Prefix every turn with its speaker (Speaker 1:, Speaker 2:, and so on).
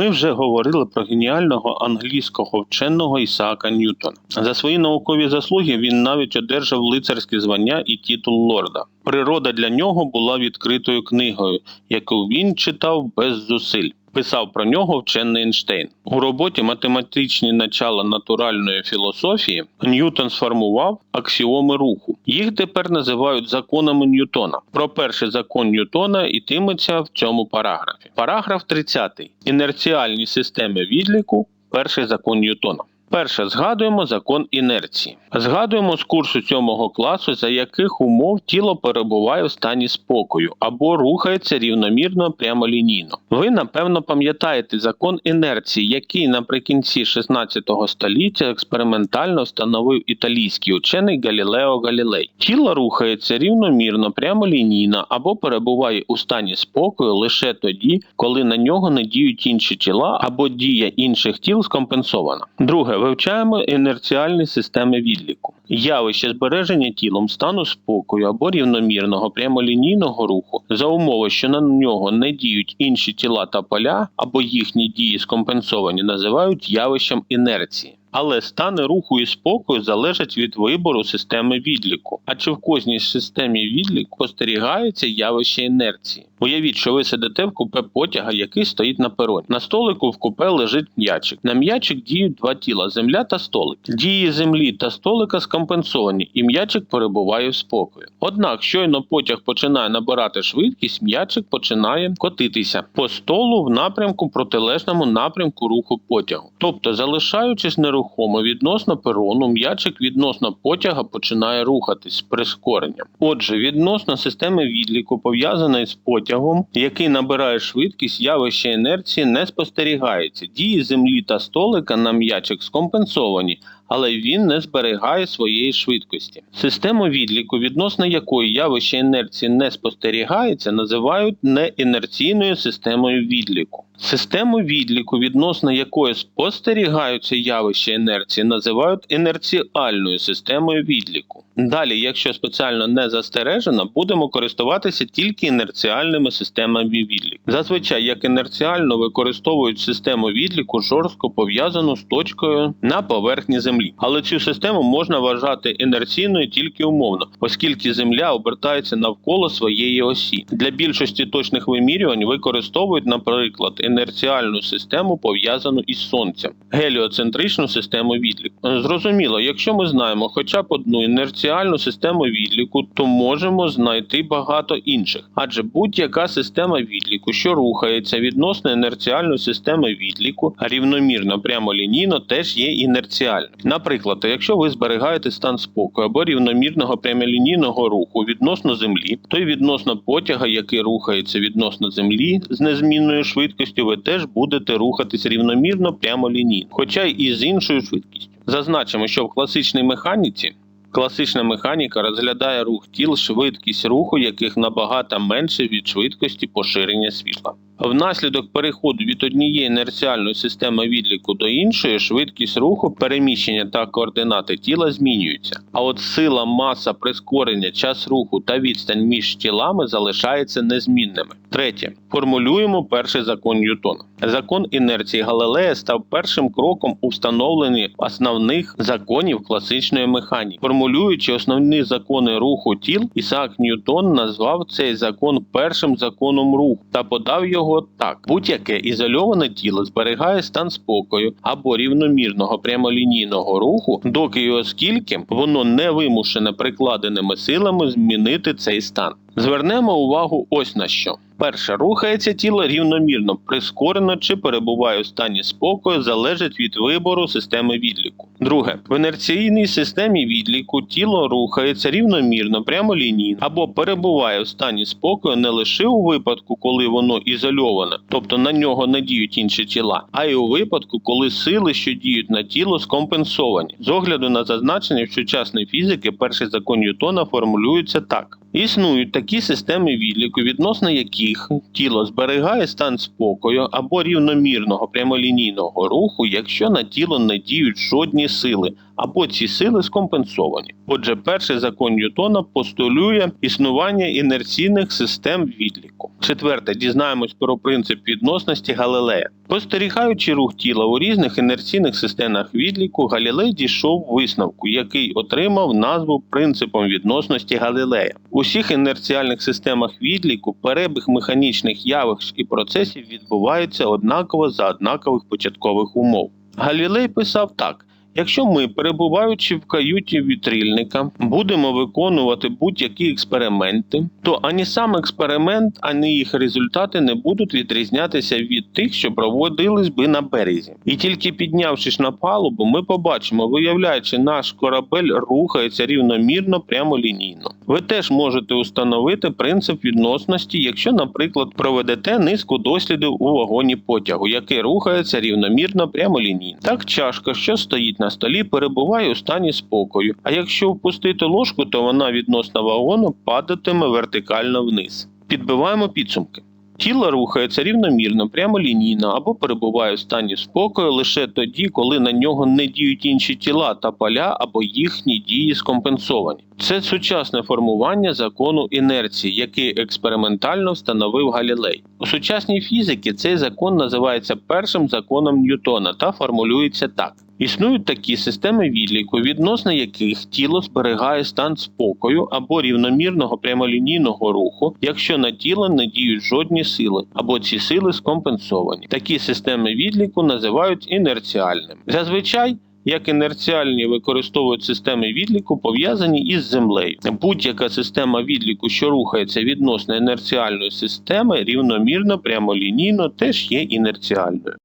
Speaker 1: Ми вже говорили про геніального англійського вченого Ісаака Ньютона. За свої наукові заслуги він навіть одержав лицарське звання і титул лорда. Природа для нього була відкритою книгою, яку він читав без зусиль. Писав про нього вчений Ейнштейн. У роботі математичні начала натуральної філософії Ньютон сформував аксіоми руху. Їх тепер називають законами Ньютона. Про перший закон Ньютона йтиметься в цьому параграфі. Параграф 30. Інерціальні системи відліку. Перший закон Ньютона. Перше, згадуємо закон інерції. Згадуємо з курсу 7 класу, за яких умов тіло перебуває в стані спокою або рухається рівномірно прямолінійно. Ви напевно пам'ятаєте закон інерції, який наприкінці 16 століття експериментально встановив італійський учений Галілео Галілей. Тіло рухається рівномірно прямолінійно або перебуває у стані спокою лише тоді, коли на нього не діють інші тіла або дія інших тіл скомпенсована. Друге, вивчаємо інерціальні системи відліку. Явище збереження тілом стану спокою або рівномірного прямолінійного руху за умови, що на нього не діють інші тіла та поля, або їхні дії скомпенсовані, називають явищем інерції. Але стани руху і спокою залежать від вибору системи відліку. А чи в кожній системі відліку спостерігається явище інерції? Уявіть, що ви сидите в купе потяга, який стоїть на пероні. На столику в купе лежить м'ячик. На м'ячик діють два тіла земля та столик. Дії землі та столика скомпенсовані, і м'ячик перебуває в спокою. Однак, щойно потяг починає набирати швидкість, м'ячик починає котитися по столу в напрямку протилежному напрямку руху потягу. Тобто, залишаючись нерухомо відносно перону, м'ячик відносно потяга починає рухатись з прискоренням. Отже, відносно системи відліку пов'язаної з потягом, який набирає швидкість, явище інерції не спостерігається. Дії землі та столика на м'ячик скомпенсовані, але він не зберігає своєї швидкості. Систему відліку, відносно якої явище інерції не спостерігається, називають неінерційною системою відліку. Систему відліку, відносно якої спостерігаються явища інерції, називають інерціальною системою відліку. Далі, якщо спеціально не застережено, будемо користуватися тільки інерціальними системами відліку. Зазвичай, як інерціально використовують систему відліку жорстко пов'язану з точкою на поверхні Землі. Але цю систему можна вважати інерційною тільки умовно, оскільки Земля обертається навколо своєї осі. Для більшості точних вимірювань використовують, наприклад, інерціальну систему пов'язану із сонцем, геліоцентричну систему відліку. Зрозуміло, якщо ми знаємо хоча б одну інерціальну систему відліку, то можемо знайти багато інших, адже будь-яка система відліку, що рухається відносно інерціальної системи відліку, рівномірно прямолінійно теж є інерціальною. Наприклад, якщо ви зберігаєте стан спокою або рівномірного прямолінійного руху відносно землі, то й відносно потяга, який рухається відносно землі з незмінною швидкістю, ви теж будете рухатись рівномірно прямо лінійно, хоча й з іншою швидкістю. Зазначимо, що в класичній механіці Класична механіка розглядає рух тіл, швидкість руху, яких набагато менше від швидкості поширення світла. Внаслідок переходу від однієї інерціальної системи відліку до іншої, швидкість руху, переміщення та координати тіла змінюються. А от сила, маса, прискорення, час руху та відстань між тілами залишаються незмінними. Третє. Формулюємо перший закон Ньютона. Закон інерції Галилея став першим кроком у встановленні основних законів класичної механіки. Формулюючи основні закони руху тіл, Ісаак Ньютон назвав цей закон першим законом руху та подав його так: будь-яке ізольоване тіло зберігає стан спокою або рівномірного прямолінійного руху, доки і оскільки воно не вимушене прикладеними силами змінити цей стан. Звернемо увагу ось на що. Перше, рухається тіло рівномірно, прискорено чи перебуває в стані спокою, залежить від вибору системи відліку. Друге, в інерційній системі відліку тіло рухається рівномірно, прямолінійно або перебуває в стані спокою не лише у випадку, коли воно ізольоване, тобто на нього не діють інші тіла, а й у випадку, коли сили, що діють на тіло, скомпенсовані. З огляду на зазначення в сучасної фізики, перший закон Ньютона формулюється так: існують такі системи відліку, відносно яких тіло зберігає стан спокою або рівномірного прямолінійного руху, якщо на тіло не діють жодні сили, або ці сили скомпенсовані. Отже, перший закон Ньютона постулює існування інерційних систем відліку. Четверте, дізнаємось про принцип відносності Галилея. Спостерігаючи рух тіла у різних інерційних системах відліку, Галілей дійшов висновку, який отримав назву принципом відносності Галилея. У всіх інерціальних системах відліку перебіг механічних явищ і процесів відбувається однаково за однакових початкових умов. Галілей писав так. Якщо ми, перебуваючи в каюті вітрильника, будемо виконувати будь-які експерименти, то ані сам експеримент, ані їх результати не будуть відрізнятися від тих, що проводились би на березі. І тільки піднявшись на палубу, ми побачимо, виявляючи, наш корабель рухається рівномірно прямолінійно. Ви теж можете установити принцип відносності, якщо, наприклад, проведете низку дослідів у вагоні потягу, який рухається рівномірно прямолінійно. Так чашка, що стоїть на столі, перебуває у стані спокою. А якщо впустити ложку, то вона відносно вагону падатиме вертикально вниз. Підбиваємо підсумки. Тіло рухається рівномірно, прямолінійно або перебуває в стані спокою лише тоді, коли на нього не діють інші тіла та поля або їхні дії скомпенсовані. Це сучасне формування закону інерції, який експериментально встановив Галілей. У сучасній фізиці цей закон називається першим законом Ньютона та формулюється так. Існують такі системи відліку, відносно яких тіло зберігає стан спокою або рівномірного прямолінійного руху, якщо на тіло не діють жодні сили, або ці сили скомпенсовані. Такі системи відліку називають інерціальними. Зазвичай як інерціальні використовують системи відліку, пов'язані із землею. Будь-яка система відліку, що рухається відносно інерціальної системи, рівномірно, прямолінійно, теж є інерціальною.